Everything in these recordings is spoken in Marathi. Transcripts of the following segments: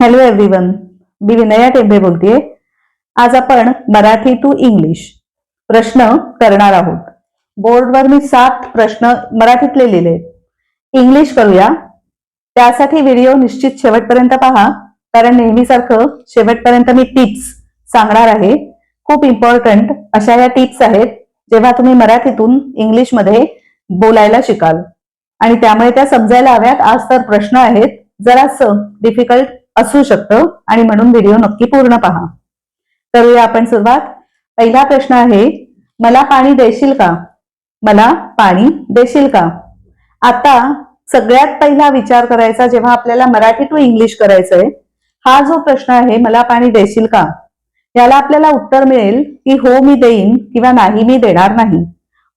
हॅलो एव्हरीवन मी विनया टेंबे बोलतेय. आज आपण मराठी टू इंग्लिश प्रश्न करणार आहोत. बोर्डवर मी सात प्रश्न मराठीतले लिहिले. इंग्लिश करूया. त्यासाठी व्हिडिओ निश्चित शेवटपर्यंत पहा. कारण नेहमीसारखं शेवटपर्यंत मी टिप्स सांगणार आहे. खूप इम्पॉर्टंट अशा या टिप्स आहेत जेव्हा तुम्ही मराठीतून इंग्लिशमध्ये बोलायला शिकाल. आणि त्यामुळे त्या समजायला हव्यात. आज तर प्रश्न आहेत. जरासं डिफिकल्ट असू शकतं आणि म्हणून व्हिडिओ नक्की पूर्ण पहा. करूया आपण सुरुवात. पहिला प्रश्न आहे मला पाणी देशील का? मला पाणी देशील का? आता सगळ्यात पहिला विचार करायचा जेव्हा आपल्याला मराठी टू इंग्लिश करायचंय हा जो प्रश्न आहे मला पाणी देशील का? याला आपल्याला उत्तर मिळेल की हो मी देईन किंवा नाही मी देणार नाही.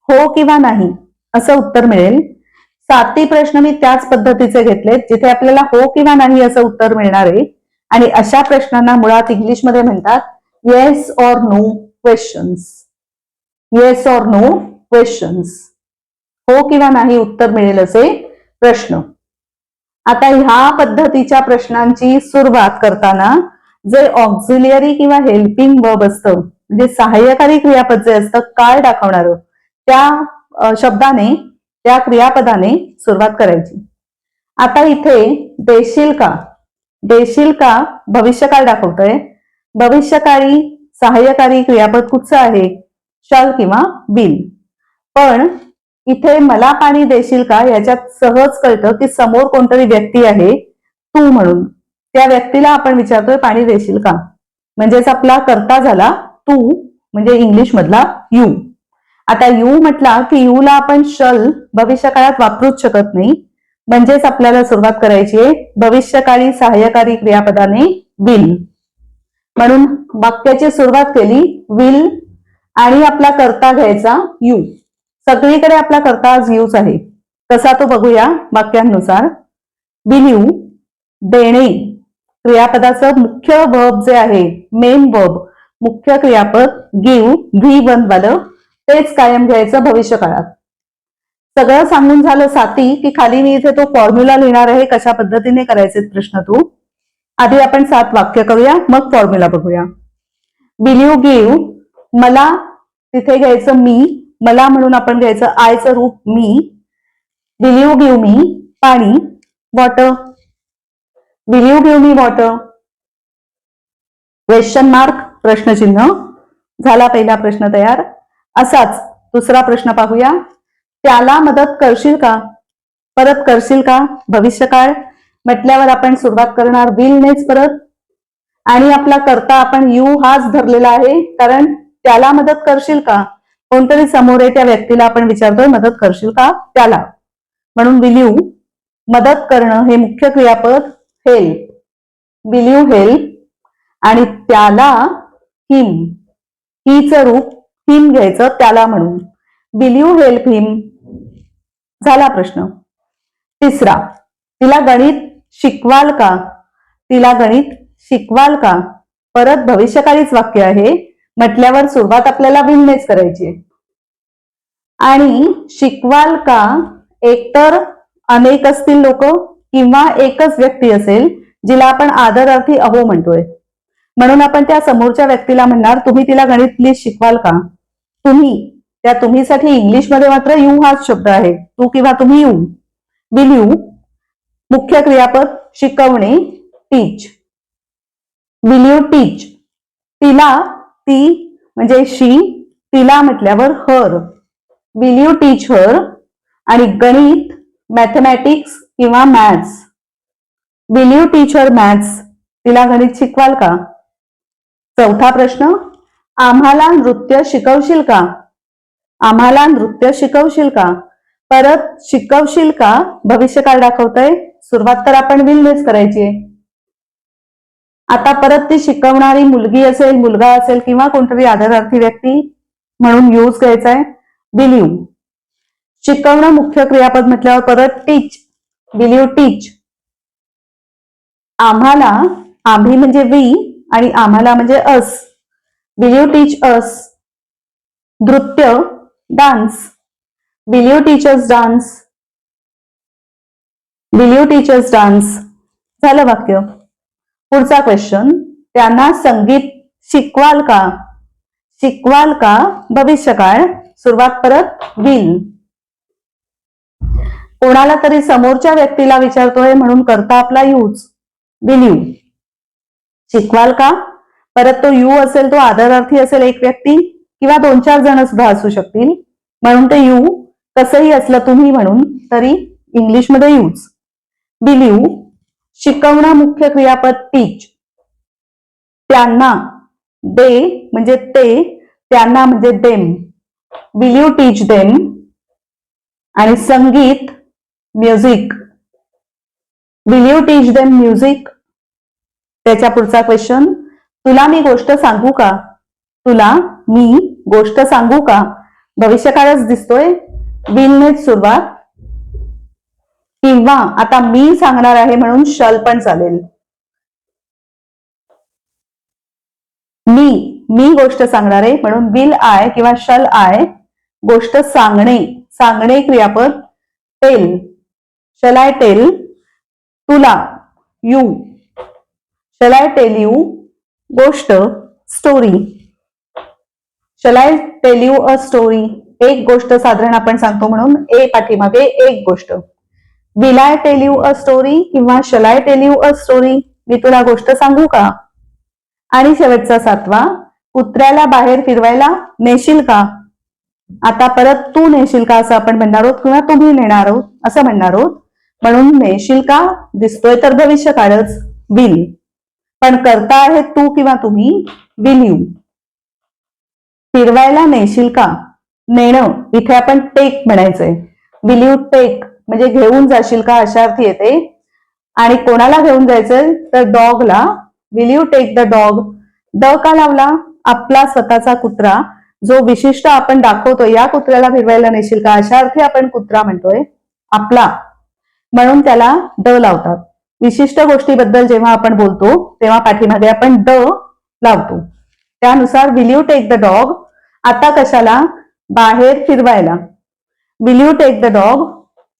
हो किंवा नाही असं उत्तर मिळेल. सातही प्रश्न मी त्याच पद्धतीचे घेतलेत जिथे आपल्याला हो किंवा नाही असं उत्तर मिळणार. आहे आणि अशा प्रश्नांना मुळात इंग्लिशमध्ये म्हणतात yes or no questions yes or no questions हो किंवा नाही उत्तर मिळेल असे प्रश्न. आता ह्या पद्धतीच्या प्रश्नांची सुरुवात करताना जे ऑक्झिलियरी किंवा हेल्पिंग वर्ब असतं म्हणजे सहाय्यकारी क्रियापद जे असतं काय दाखवणार? त्या शब्दाने त्या क्रियापदाने सुरुवात करायची. आता इथे देशील का? देशील का भविष्यकाळ दाखवतोय. भविष्यकाळी सहाय्यकारी क्रियापद कुठचं आहे? शल किंवा बिल. पण इथे मला पाणी देशील का याच्यात सहज कळतं की समोर कोणतरी व्यक्ती आहे तू म्हणून. त्या व्यक्तीला आपण विचारतोय पाणी देशील का? म्हणजेच आपला कर्ता झाला तू म्हणजे इंग्लिश मधला यू आता यू म्हटला की यू ला आपण शल भविष्य काळात वापरूच शकत नाही. म्हणजेच आपल्याला सुरुवात करायची आहे भविष्यकाळी सहाय्यकारी क्रियापदाने विल म्हणून वाक्याची सुरुवात केली विल आणि आपला कर्ता घ्यायचा यू सगळीकडे आपला कर्ता आज यूच आहे. तसा तो बघूया वाक्यांनुसार. विल यू देणे. क्रियापदाचं मुख्य वर्ब जे आहे मेन वर्ब मुख्य क्रियापद गिव व्ही वन वालं तेच कायम घ्यायचं भविष्य काळात. सगळं सांगून झालं साती की खाली मी इथे तो फॉर्म्युला लिहिणार आहे कशा पद्धतीने करायचे प्रश्न तू. आधी आपण सात वाक्य करूया मग फॉर्म्युला बघूया. विल यू गिव्ह मला तिथे घ्यायचं मी मला म्हणून आपण घ्यायचं आयचं रूप मी. विल यू गिव्ह मी पाणी water will you give me water question mark प्रश्नचिन्ह. झाला पहिला प्रश्न तयार. असाच दुसरा प्रश्न पाहूया. त्याला मदत करशील का? परत करशील का? भविष्यकाळ म्हटल्यावर आपण सुरुवात करणार. विलनेच परत. आणि आपला करता आपण यू हाच धरलेला आहे. कारण त्याला मदत करशील का? कोणतरी समोर आहे त्या व्यक्तीला आपण विचारतोय मदत करशील का? त्याला. म्हणून विल मदत करणं हे मुख्य क्रियापद हेल्प विल हेल्प आणि त्याला हिम हीचं रूप हिम घ्यायचं त्याला म्हणून. विल यू हेल्प हिम झाला प्रश्न. तिसरा तिला गणित शिकवाल का? तिला गणित शिकवाल का? परत भविष्यकाळीच वाक्य आहे. म्हटल्यावर सुरुवात आपल्याला विलनेच करायची आहे. आणि शिकवाल का? एकतर अनेक असतील लोक किंवा एकच व्यक्ती असेल जिला आपण आदरार्थी अहो म्हणतोय. म्हणून आपण त्या समोरच्या व्यक्तीला म्हणणार तुम्ही तिला गणित प्लीज शिकवाल का? तुम्ही त्या तुम्हीसाठी इंग्लिशमध्ये मात्र यू हाच शब्द आहे. तू किंवा तुम्ही यू. Will you. मुख्य क्रियापद शिकवणे टीच विल यू टीच तिला ती म्हणजे शी तिला म्हटल्यावर हर विल यू टीच हर आणि गणित मॅथमॅटिक्स किंवा maths will you teach her maths तिला गणित शिकवाल का? चौथा प्रश्न आम्हाला नृत्य शिकवशील का? आम्हाला नृत्य शिकवशील का? परत शिकवशील का? भविष्यकाळ दाखवतंय? सुरुवात तर आपण विलनेच करायची आहे. आता परत ती शिकवणारी मुलगी असेल मुलगा असेल किंवा कोणतरी आदरार्थी व्यक्ती म्हणून यूज घ्यायचा आहे बिलीव. शिकवणं मुख्य क्रियापद म्हटल्यावर परत टीच बिलीव टीच आम्हाला आम्ही म्हणजे वी आणि आम्हाला म्हणजे us will you teach us नृत्य dance will you teachers dance will you teachers dance झालं वाक्य. पुढचा क्वेश्चन त्यांना संगीत शिकवाल का? शिकवाल का भविष्यकाळ? सुरुवात परत विल कोणाला तरी समोरच्या व्यक्तीला विचारतोय म्हणून करता आपला यूज विल यू शिकवाल का? परत तो यू असेल तो आदरार्थी असेल एक व्यक्ती किंवा दोन चार जण सुद्धा असू शकतील. म्हणून ते यू कसंही असलं तुम्ही म्हणून तरी इंग्लिशमध्ये यूज. बिलीव शिकवणं मुख्य क्रियापद टीच त्यांना दे म्हणजे ते त्यांना म्हणजे them. Will you teach them आणि संगीत music will you teach them music त्याच्या पुढचा क्वेश्चन तुला मी गोष्ट सांगू का? तुला मी गोष्ट सांगू का? भविष्यकाळच दिसतोय? विलनेच सुरुवात. किंवा आता मी सांगणार आहे म्हणून शल पण चालेल. मी मी गोष्ट सांगणार आहे म्हणून विल आय किंवा शल आय गोष्ट सांगणे सांगणे क्रियापद. टेल शल आय टेल तुला. You shall I tell you गोष्ट story shall I tell you a story एक गोष्ट साधारण आपण सांगतो म्हणून ए पाठीमागे एक गोष्ट. Will I tell you a story किंवा shall I tell you a story मी तुला गोष्ट सांगू का? आणि शेवटचा सातवा कुत्र्याला बाहेर फिरवायला नेशील का? आता परत तू नेशील का असं आपण म्हणणार आहोत किंवा तुम्ही नेणार आहोत असं म्हणणार आहोत? म्हणून नेशील का? दिसतोय तर भविष्य काळच विल पण करता आहे तू किंवा तुम्ही विल यू फिरवायला नेशील का? नेणं इथे आपण टेक म्हणायचंय. विल यू टेक म्हणजे घेऊन जाशील का? अशा अर्थी येते. आणि कोणाला घेऊन जायचंय? तर डॉगला will you take the dog the का लावला? आपला स्वतःचा कुत्रा. जो विशिष्ट आपण दाखवतो या कुत्र्याला फिरवायला नेशील का? अशा अर्थी आपण कुत्रा म्हणतोय. आपला. म्हणून त्याला द लावतात. विशिष्ट गोष्टीबद्दल जेव्हा आपण बोलतो तेव्हा पाठीमागे आपण द लावतो. त्यानुसार will you take the dog आता कशाला? बाहेर फिरवायला. Will you take the dog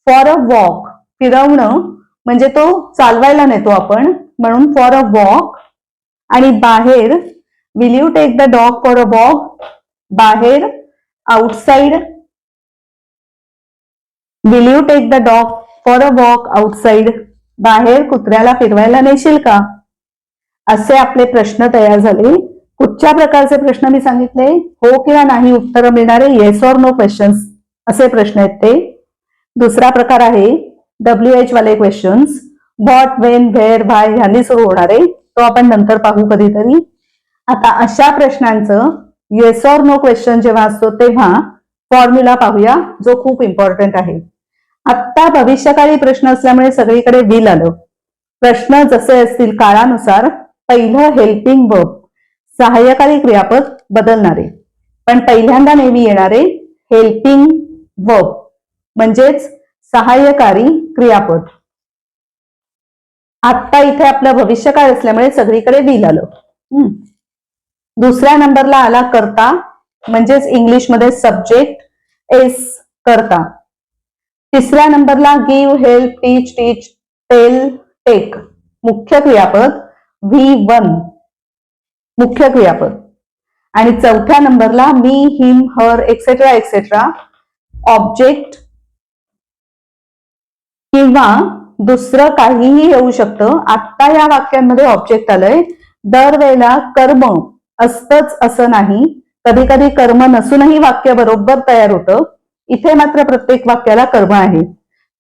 for a walk फिरवणं म्हणजे तो चालवायला नेतो आपण म्हणून फॉर अ वॉक आणि बाहेर will you take the dog for a walk बाहेर outside will you take the dog for a walk outside बाहेर कुत्र्याला फिरवायला नेशील का? असे आपले प्रश्न तयार झाले. कुठच्या प्रकारचे प्रश्न मी सांगितले? हो किंवा नाही उत्तर मिळणारे येस ऑर नो क्वेश्चन्स असे प्रश्न आहेत ते. दुसरा प्रकार आहे डब्ल्यू एच वाले questions what when where why ह्यांनी सुरू होणारे. तो आपण नंतर पाहू कधीतरी. आता अशा प्रश्नांचं येस ऑर नो क्वेश्चन जेव्हा असतो तेव्हा फॉर्म्युला पाहूया जो खूप इम्पॉर्टंट आहे. आत्ता भविष्यकाळी प्रश्न असल्यामुळे सगळीकडे विल आलं. प्रश्न जसे असतील काळानुसार पहिलं हेल्पिंग वर्ब सहाय्यकारी क्रियापद बदलणारे. पण पहिल्यांदा नेहमी येणारे हेल्पिंग वर्ब म्हणजेच सहाय्यकारी क्रियापद. आत्ता इथे आपलं भविष्यकाळ असल्यामुळे सगळीकडे विल आलं. हम्म. दुसऱ्या नंबरला आला करता म्हणजेच इंग्लिशमध्ये सब्जेक्ट एस करता. तिसऱ्या नंबरला give help teach teach tell take मुख्य क्रियापद व्ही वन मुख्य क्रियापद. आणि चौथ्या नंबरला me him her etcetera etcetera object किंवा दुसरं काहीही येऊ शकतं. आत्ता या वाक्यांमध्ये ऑब्जेक्ट आलंय. दरवेळेला कर्म असतच असं नाही. कधी कधी कर्म नसूनही वाक्य बरोबर तयार होतं. इथे मात्र प्रत्येक वाक्याला कर्म आहे.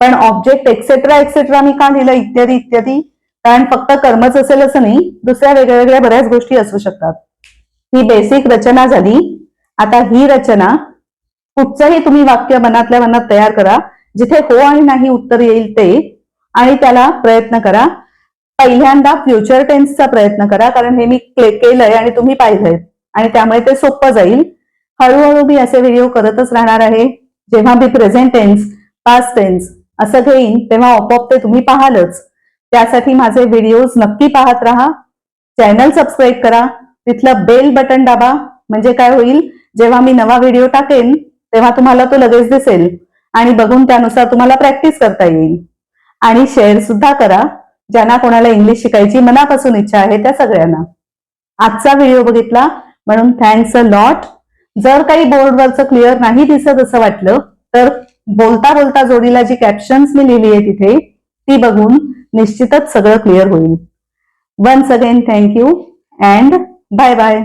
पण ऑब्जेक्ट एक्सेट्रा एक्सेट्रा मी का लिहिलं? इत्यादी इत्यादी. कारण फक्त कर्मच असेल असं नाही दुसऱ्या वेगळ्या वेगळ्या बऱ्याच गोष्टी असू शकतात. ही बेसिक रचना झाली. आता ही रचना कुठचंही तुम्ही वाक्य मनातल्या मनात तयार करा. जिथे हो आणि नाही उत्तर येईल ते आणि त्याला प्रयत्न करा. पहिल्यांदा फ्युचर टेन्सचा प्रयत्न करा कारण हे मी केलंय आणि तुम्ही पाहिलंय. आणि त्यामुळे ते सोपं जाईल. हळूहळू मी असे व्हिडिओ करतच राहणार आहे. जेव्हा मी प्रेझेंट टेन्स पास्ट टेन्स असं घेईन तेव्हा आपोआप ते तुम्ही पाहालच. त्यासाठी माझे व्हिडिओज नक्की पाहत राहा. चॅनल सबस्क्राईब करा. तिथलं बेल बटन दाबा. म्हणजे काय होईल? जेव्हा मी नवा व्हिडिओ टाकेन तेव्हा तुम्हाला तो लगेच दिसेल. आणि बघून त्यानुसार तुम्हाला प्रॅक्टिस करता येईल. आणि शेअर सुद्धा करा. ज्यांना कोणाला इंग्लिश शिकायची मनापासून इच्छा आहे त्या सगळ्यांना. आजचा व्हिडिओ बघितला. म्हणून थँक्स अ लॉट जर काही बोर्डवरचं क्लिअर नाही दिसत असं वाटलं तर बोलता बोलता जोडीला जी कॅप्शन्स मी लिहिली आहे तिथे ती बघून निश्चितच सगळं क्लिअर होईल. Once again thank you and bye bye